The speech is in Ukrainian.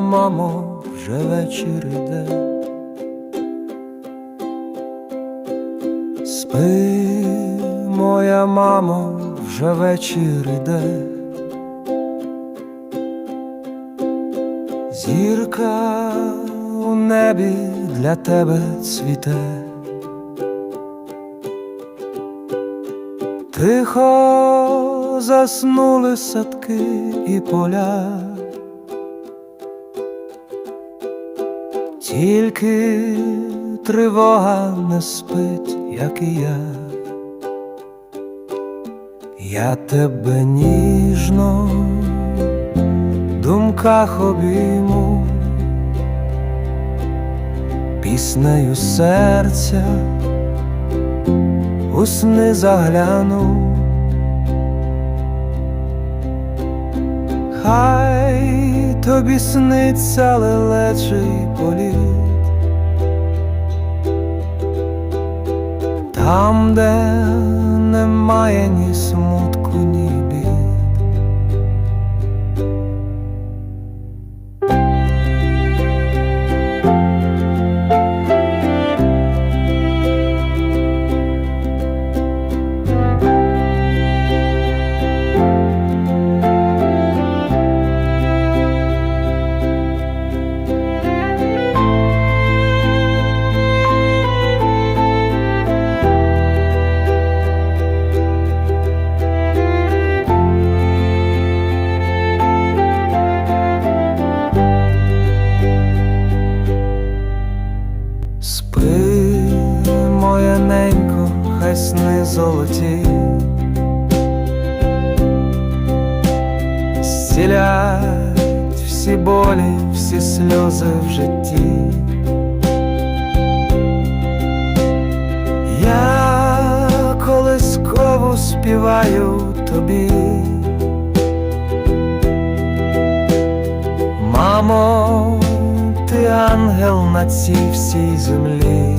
мамо, вже вечір іде. Спи, моя мамо, вже вечір іде. Зірка у небі для тебе цвіте. Тихо заснули садки і поля, тільки тривога не спить, як і я. Я тебе ніжно в думках обійму, піснею серця у сни загляну. Хай тобі сниться лелечий політ, там, де немає ні смутку, Спи, моя ненько, хай сни золоті, зцілять всі болі, всі сльози в житті. Я колискову співаю тобі. Мамо, ангел на цій всій землі,